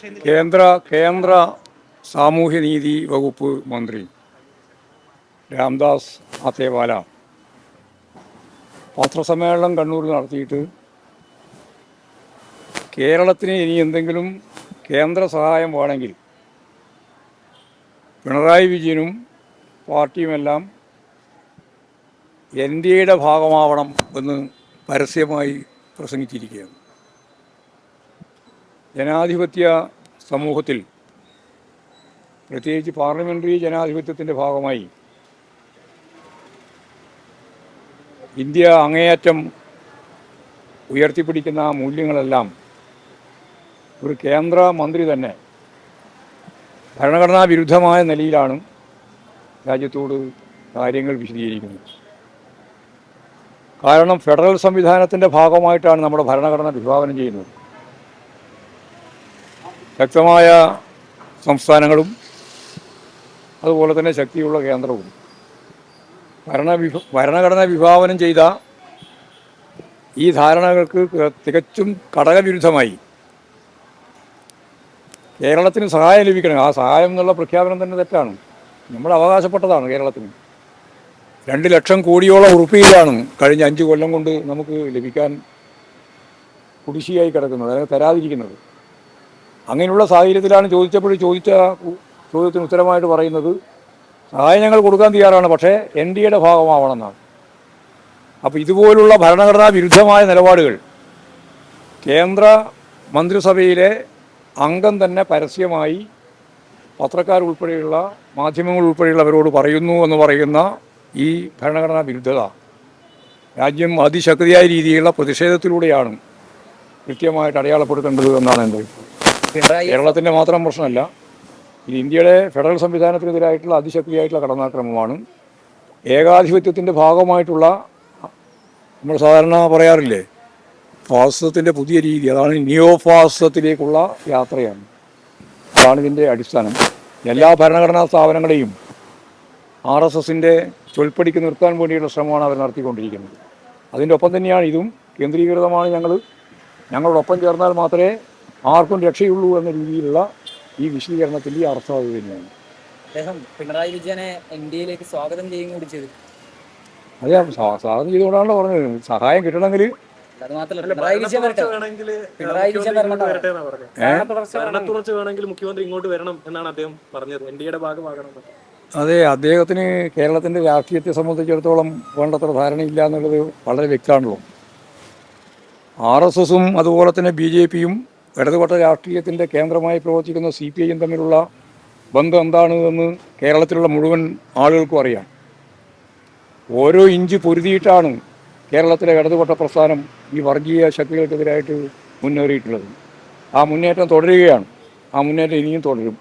കേന്ദ്ര കേന്ദ്ര സാമൂഹ്യനീതി വകുപ്പ് മന്ത്രി രാംദാസ് അത്തേവാല പത്രസമ്മേളനം കണ്ണൂരിൽ നടത്തിയിട്ട് കേരളത്തിന് ഇനി എന്തെങ്കിലും കേന്ദ്ര സഹായം വേണമെങ്കിൽ പിണറായി വിജയനും പാർട്ടിയുമെല്ലാം എൻ ഡി എയുടെ ഭാഗമാവണം എന്ന് പരസ്യമായി പ്രസംഗിച്ചിരിക്കുകയാണ്. ജനാധിപത്യ സമൂഹത്തിൽ പ്രത്യേകിച്ച് പാർലമെന്ററി ജനാധിപത്യത്തിന്റെ ഭാഗമായി ഇന്ത്യ അങ്ങേയറ്റം ഉയർത്തിപ്പിടിക്കുന്ന മൂല്യങ്ങളെല്ലാം ഒരു കേന്ദ്ര മന്ത്രി തന്നെ ഭരണഘടനാ വിരുദ്ധമായ നിലയിലാണ് രാജ്യത്തോട് കാര്യങ്ങൾ വിശദീകരിക്കുന്നത്. കാരണം ഫെഡറൽ സംവിധാനത്തിന്റെ ഭാഗമായിട്ടാണ് നമ്മുടെ ഭരണഘടന വിഭാവനം ചെയ്യുന്നത്. ശക്തമായ സംസ്ഥാനങ്ങളും അതുപോലെ തന്നെ ശക്തിയുള്ള കേന്ദ്രവും. ഭരണവിഭ ഭരണഘടന വിഭാവനം ചെയ്ത ഈ ധാരണകൾക്ക് തികച്ചും ഘടകവിരുദ്ധമായി കേരളത്തിന് സഹായം ലഭിക്കണം. ആ സഹായം എന്നുള്ള പ്രഖ്യാപനം തന്നെ തെറ്റാണ്. നമ്മൾ അവകാശപ്പെട്ടതാണ് കേരളത്തിന്. രണ്ട് ലക്ഷം കോടിയോളം ഉറുപ്പികയാണ് കഴിഞ്ഞ അഞ്ച് കൊല്ലം കൊണ്ട് നമുക്ക് ലഭിക്കാൻ കുടിശ്ശിയായി കിടക്കുന്നത് അല്ലെങ്കിൽ തരാതിരിക്കുന്നത്. അങ്ങനെയുള്ള സാഹചര്യത്തിലാണ് ചോദിച്ചപ്പോൾ ചോദിച്ച ചോദ്യത്തിന് ഉത്തരമായിട്ട് പറയുന്നത് സഹായം ഞങ്ങൾ കൊടുക്കാൻ തയ്യാറാണ് പക്ഷേ എൻ ഡി എയുടെ ഭാഗമാവണമെന്നാണ്. അപ്പോൾ ഇതുപോലുള്ള ഭരണഘടനാ വിരുദ്ധമായ നിലപാടുകൾ കേന്ദ്ര മന്ത്രിസഭയിലെ അംഗം തന്നെ പരസ്യമായി പത്രക്കാരുൾപ്പെടെയുള്ള മാധ്യമങ്ങൾ ഉൾപ്പെടെയുള്ളവരോട് പറയുന്നു എന്ന് പറയുന്ന ഈ ഭരണഘടനാ വിരുദ്ധത രാജ്യം അതിശക്തിയായ രീതിയിലുള്ള പ്രതിഷേധത്തിലൂടെയാണ് കൃത്യമായിട്ട് അടയാളപ്പെടുത്തേണ്ടത് എന്നാണ് എന്റെ കേരളത്തിന്റെ മാത്രം പ്രശ്നമല്ല. ഇത് ഇന്ത്യയുടെ ഫെഡറൽ സംവിധാനത്തിനെതിരായിട്ടുള്ള അതിശക്തിയായിട്ടുള്ള കടന്നാക്രമമാണ്. ഏകാധിപത്യത്തിന്റെ ഭാഗമായിട്ടുള്ള നമ്മൾ സാധാരണ പറയാറില്ലേ ഫാസിസത്തിന്റെ പുതിയ രീതി അതാണ് നിയോ ഫാസിസത്തിലേക്കുള്ള യാത്രയാണ്. അതാണ് ഇതിന്റെ അടിസ്ഥാനം. എല്ലാ ഭരണഘടനാ സ്ഥാപനങ്ങളെയും ആർ എസ് എസിന്റെ ചൊൽപ്പടിക്ക് നിർത്താൻ വേണ്ടിയുള്ള ശ്രമമാണ് അവർ നടത്തിക്കൊണ്ടിരിക്കുന്നത്. അതിന്റെ ഒപ്പം തന്നെയാണ് ഇതും കേന്ദ്രീകൃതമാണ് ഞങ്ങൾ ഞങ്ങളോടൊപ്പം ചേർന്നാൽ മാത്രമേ ആർക്കും രക്ഷയുള്ളൂ എന്ന രീതിയിലുള്ള ഈ വിശദീകരണത്തിന്റെ ഈ അർത്ഥം അത് തന്നെയാണ്. അദ്ദേഹം പിണറായി വിജയനെ ഇന്ത്യയിലേക്ക് സ്വാഗതം കൂടി ചെയ്തു. അതെ സ്വാ- സ്വാഗതം ചെയ്തുകൊണ്ടാണല്ലോ പറഞ്ഞത്. സഹായം കിട്ടണമെങ്കിൽ മുഖ്യമന്ത്രി ഇങ്ങോട്ട് വരണം എന്നാണ് അദ്ദേഹം പറഞ്ഞത്. എൻ ഭാഗമാകണം അതെ അദ്ദേഹത്തിന് കേരളത്തിന്റെ രാഷ്ട്രീയത്തെ സംബന്ധിച്ചിടത്തോളം വേണ്ടത്ര ധാരണയില്ല എന്നുള്ളത് വളരെ വ്യക്തമാണല്ലോ. ആർ എസ് എസും അതുപോലെ തന്നെ ബി ജെ പിയും ഇടതുപക്ഷ രാഷ്ട്രീയത്തിന്റെ കേന്ദ്രമായി പ്രവർത്തിക്കുന്ന സി പി ഐയും തമ്മിലുള്ള ബന്ധം എന്താണ് എന്ന് കേരളത്തിലുള്ള മുഴുവൻ ആളുകൾക്കും അറിയാം. ഓരോ ഇഞ്ച് പൊരുതിയിട്ടാണ് കേരളത്തിലെ ഇടതുപക്ഷ പ്രസ്ഥാനം ഈ വർഗീയ ശക്തികൾക്കെതിരായിട്ട് മുന്നേറിയിട്ടുള്ളത്. ആ മുന്നേറ്റം തുടരുകയാണ്. ആ മുന്നേറ്റം ഇനിയും തുടരും.